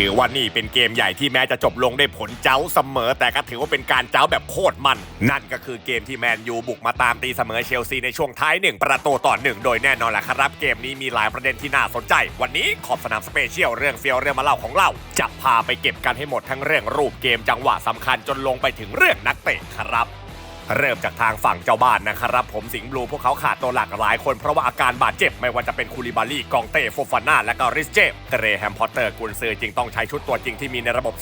ถือว่านี่เป็นเกมใหญ่ที่แม้จะจบลงด้วยผลเจ้าเสมอ แต่ก็ถือว่าเป็นการเจ้าแบบโคตรมัน นั่นก็คือเกมที่แมนยูบุกมาตามตีเสมอเชลซีในช่วงท้ายหนึ่งประตูต่อหนึ่งโดยแน่นอนแหละครับ เกมนี้มีหลายประเด็นที่น่าสนใจ วันนี้ขอบสนามสเปเชียลเรื่องเฟียวเรื่องมาเล่าของเรา จะพาไปเก็บกันให้หมดทั้งเรื่องรูปเกมจังหวะสำคัญจนลงไปถึงเรื่องนักเตะครับ เริ่มจากทางฝั่งเจ้าบ้านนะครับผมสิงห์บลูพวกเขาขาดตัวหลักหลายคนเพราะว่าอาการบาดเจ็บไม่ว่าจะเป็นคูลิบาลีกองเต้โฟฟาน่าและก็ริสเจมเกรแฮมพอตเตอร์กุนซือจึงต้องใช้ชุดตัวจริงที่มีในระบบ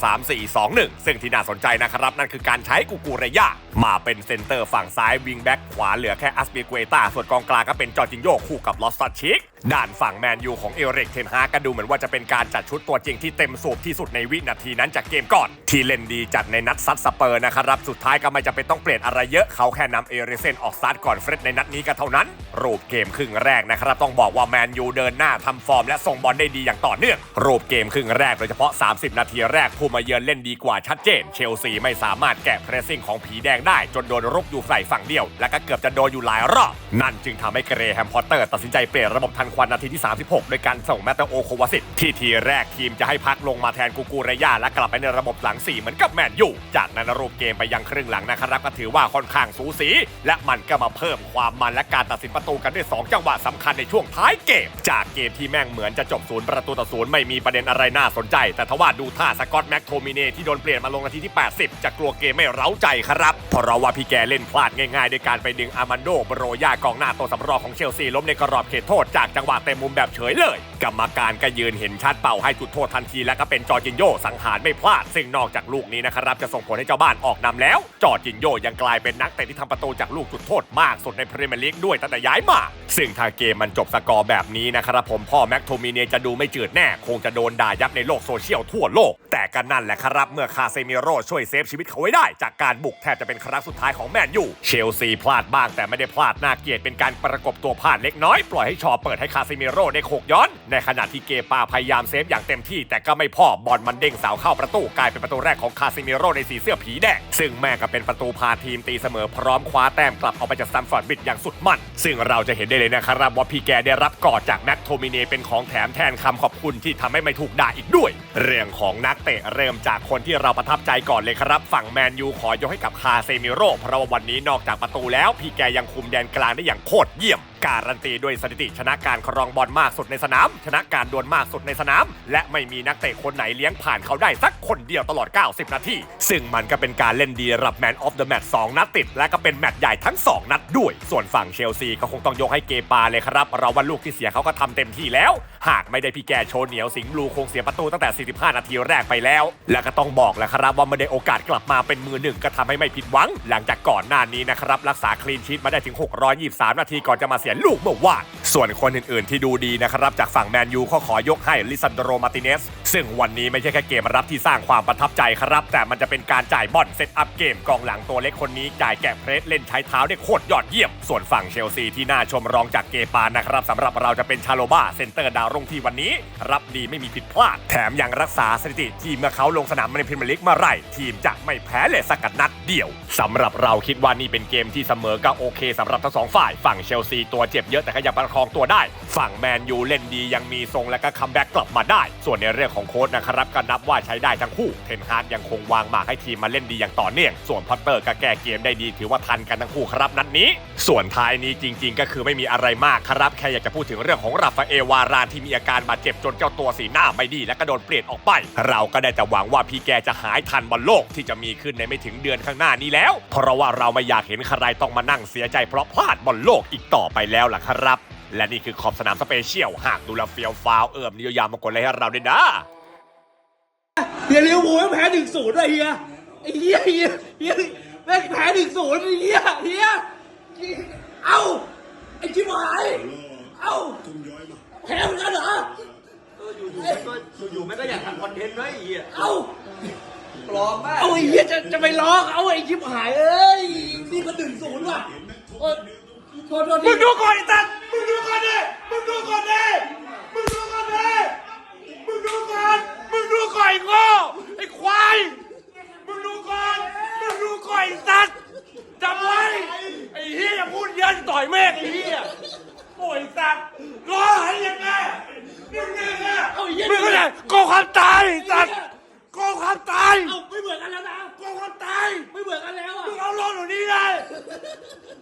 3-4-2-1 ซึ่งที่น่าสนใจนะครับนั่นคือการใช้กูกูเรยามาเป็นเซนเตอร์ฝั่งซ้ายวิงแบ็กขวาเหลือแค่อัสเปียเกตาส่วนกองกลางก็เป็นจอร์จินโยคู่กับลอสตัชชิก ด้านฝั่งแมนยูของเอริกเทนฮาก็ดูเหมือนว่าจะเป็นการจัดชุดตัวจริงที่เต็มสูบที่สุดในวินาทีนั้นจากเกมก่อน ที่เล่นดีจัดในนัดซัดสเปอร์นะครับ สุดท้ายก็ไม่จำเป็นต้องเปลี่ยนอะไรเยอะเขาแค่นำเอริเซนออกสตาร์ทก่อนเฟรดในนัดนี้ก็เท่านั้น รูปเกมครึ่งแรกนะครับ ต้องบอกว่าแมนยูเดินหน้าทำฟอร์มและส่งบอลได้ดีอย่างต่อเนื่อง รูปเกมครึ่งแรกโดยเฉพาะ 30 นาทีแรกผู้มาเยือนเล่นดีกว่าชัดเจน เชลซีไม่สามารถแกะเพรสซิ่งของผีแดงได้ จนโดนรุกอยู่ฝ่ายฝั่งเดียว และก็เกือบจะโดนอยู่หลายรอบนั่นจึงทำให้เกรแฮมพอตเตอร์ตัดสินใจเปลี่ยนระบบทันควันนาทีที่ 36 โดยการส่งแมตเตโอโควาสิตที่ทีแรกทีมจะให้พักลงมาแทนกูกูเรย่าและกลับไปในระบบหลัง 4 เหมือนกับแมนยูจากนั้นรูปเกมไปยังครึ่งหลังนะครับก็ถือว่าค่อนข้างสูสี และมันก็มาเพิ่มความมันและการตัดสินประตูกันด้วย 2 จังหวะสำคัญในช่วงท้ายเกม จากเกมที่แม่งเหมือนจะจบศูนย์ประตูต่อศูนย์ไม่มีประเด็นอะไรน่าสนใจ แต่ทว่าดูท่าสกอตแม็กโทมิเนที่โดนเปลี่ยนมาลงนาทีที่ 80 จะกลัวเกมไม่เร้าใจครับเพราะว่าพี่แกเล่นพลาดง่ายๆด้วยการไปดึงอามันโดบโรย่ากองหน้าตัวสำรองของเชลซีล้มในกรอบเขตโทษจากจังหวะเต็มมุมแบบเฉยเลย กรรมการก็ยืนเห็นชัดเป่าให้จุดโทษทันทีและก็เป็นจอร์จินโยสังหารไม่พลาด ซึ่งนอกจากลูกนี้นะครับจะส่งผลให้เจ้าบ้านออกนำแล้ว จอร์จินโยยังกลายเป็นนักเตะที่ทำประตูจากลูกจุดโทษมากสุดในพรีเมียร์ลีกด้วยตั้งแต่ย้ายมา ซึ่งถ้าเกมมันจบสกอร์แบบนี้นะครับผมพ่อแม็กโทมิเนจะดูไม่จืดแน่ คงจะโดนด่ายับในโลกโซเชียลทั่วโลก แต่ก็นั่นแหละครับเมื่อคาเซมิโร่ช่วยเซฟชีวิตเขาไว้ได้ จากการบุกแทบจะเป็นครั้งสุดท้ายของแมนยูเชลซีพลาดบ้างแต่ไม่ได้พลาดน่าเกลียดเป็นการประกบตัวพลาดเล็กน้อยปล่อยให้ชอเปิดให้คาเซมิโร่ได้โขกย้อนในขณะที่เกปาพยายามเซฟอย่างเต็มที่แต่ก็ไม่พอบอลมันเด้งเสาเข้าประตูกลายเป็นประตูแรกของคาซิเมโรในสีเสื้อผีแดงซึ่งแม่ก็เป็นประตูพาทีมตีเสมอพร้อมคว้าแต้มกลับออกไปจากสแตัมฟอร์ดบิดอย่างสุดมันซึ่งเราจะเห็นได้เลยนะครับว่าพี่แกได้รับกอดจากแม็กโทมิเนเป็นของแถมแทนคำขอบคุณที่ทำให้ไม่ถูกด่าอีกด้วย เรื่องของนักเตะเริ่มจากคนที่เราประทับใจก่อนเลยครับ ฝั่งแมนยูขอยกให้กับคาเซมิโรเพราะว่าวันนี้นอกจากประตูแล้ว พี่แกยังคุมแดนกลางได้อย่างโคตรเยี่ยม การันตีด้วยสถิติชนะการครองบอลมากสุดในสนาม ชนะการดวลมากสุดในสนาม และไม่มีนักเตะคนไหนเลี้ยงผ่านเขาได้สักคนเดียวตลอด 90 นาที ซึ่งมันก็เป็นการเล่นดีระดับแมนออฟเดอะแมตช์สนัดติด และก็เป็นแมตช์ใหญ่ทั้ง 2 นัดด้วย ส่วนฝั่งเชลซีก็คงต้องยกให้เกปาเลยครับ เราว่าลูกที่เสียเขาก็ทำเต็มที่แล้ว หากไม่ได้พี่แกโชว์เหนียวสิงห์บลูคงเสียประตูตั้งแต่ 45 นาทีแรกไปแล้ว และก็ต้องบอกแหละครับว่าไม่ได้โอกาสกลับมาเป็นมือหนึ่งก็ทำให้ไม่ผิดหวัง หลังจากก่อนหน้านี้นะครับรักษาคลีนชีตมาได้ถึง 623 นาทีก่อนจะมาเสียลูกเมื่อวานส่วนคนอื่นๆ ที่ดูดีนะครับจากฝั่งแมนยูก็ขอยกให้ลิซันโดโรมาติเนส ซึ่งวันนี้ไม่ใช่แค่เกมรับที่สร้างความประทับใจครับ แต่มันจะเป็นการจ่ายบอลเซตอัพเกมกองหลังตัวเล็กคนนี้จ่ายแกะเพรสเล่นใช้เท้าได้โคตรยอดเยี่ยม ส่วนฝั่งเชลซีที่น่าชมรองจากเกปานะครับสำหรับเราจะเป็นชาโลบาเซนเตอร์ดาวรุ่งที่วันนี้ รับดีไม่มีผิดพลาด แถมยังรักษาสถิติที่เมื่อเขาลงสนามในพรีเมียร์ลีกเมื่อไหร่ทีมจะไม่แพ้เลยสักนัดเดียว สำหรับเราคิดว่านี่เป็นเกมที่เสมอก็โอเคสำหรับทั้งสองฝ่าย ฝั่งเชลซีตัวเจ็บเยอะแต่ก็ยังประคองตัวได้ ฝั่งแมนยูเล่นดียังมีทรงและก็คัมแบ็กกลับมาได้ ส่วนในเรื่องของโค้ชนะครับก็นับว่าใช้ได้ทั้งคู่ เทนฮาร์ดยังคงวางหมากให้ทีมมาเล่นดีอย่างต่อเนื่อง ส่วนพอตเตอร์ก็แก้เกมได้ดีถือว่าทันกันทั้งคู่ครับนัดนี้ ส่วนท้ายนี้จริง ๆ ก็คือไม่มีอะไรมากครับแค่อยากจะพูดถึงเรื่องของราฟาเอลวารานที่มีอาการบาดเจ็บจนเจ้าตัวสีหน้าไม่ดีและก็โดนเปลี่ยนออกไป เราก็ได้แต่หวังว่าพี่แกจะหายทันบอลโลกที่จะมีขึ้นในไม่ถึงเดือนข้างหน้านี้แล้ว เพราะว่าเราไม่อยากเห็นใครต้องมานั่งเสียใจเพราะพลาดบอลโลกอีกต่อไปแล้วล่ะครับ และนี่คือขอบสนามสเปเชียล หากดูแลวเฟียวฟาวเอิมนิยามมากดไลค์ให้เราด้วยนะเฮียลิเวอร์พูลแม่งแพ้หนึ่งศูนย์เลยเฮียไอ้เฮียเฮียเฮียแม่งแพ้หนึ่งศูนย์เฮียเฮียเอ้าไอ้ชิบหายเอ้าแพ้เหมือนกันเหรออยู่ๆไม่ก็อยากทำคอนเทนต์ไว้ไอ้เหี้ยเอ้าปลอมมากเอาไอ้เฮียจะจะไปล้อกเอาไอ้ชิบหายเอ้ยนี่ก็หนึ่งศูนย์ว่ะโอ้ยโทษโทษทีมึงดูก่อนไอ้ตันมึงดูก่อน ดิมึงดูก่อนดิมึงดูก่อนดิมึงดูก่อน มึงดูก่อนไอ้โง่ไอ้ควาย มึงดูก่อน มึงดูก่อนไอ้สัตว์จำไว้ ไอ้เฮียอย่าพูดเยอะจะต่อยแม่งไอ้เฮียโอ้ยสัตว์รอให้ยังไงมึงเนี่ยนะเอาไอ้เหี้ยมึงก็ได้โกงความตายสัตว์โกงความตาย เอ้าไม่เหมือนกันแล้วนะโกงความตาย ไม่เหมือนกันแล้วอะมึงเอาลงหนูนี้เลย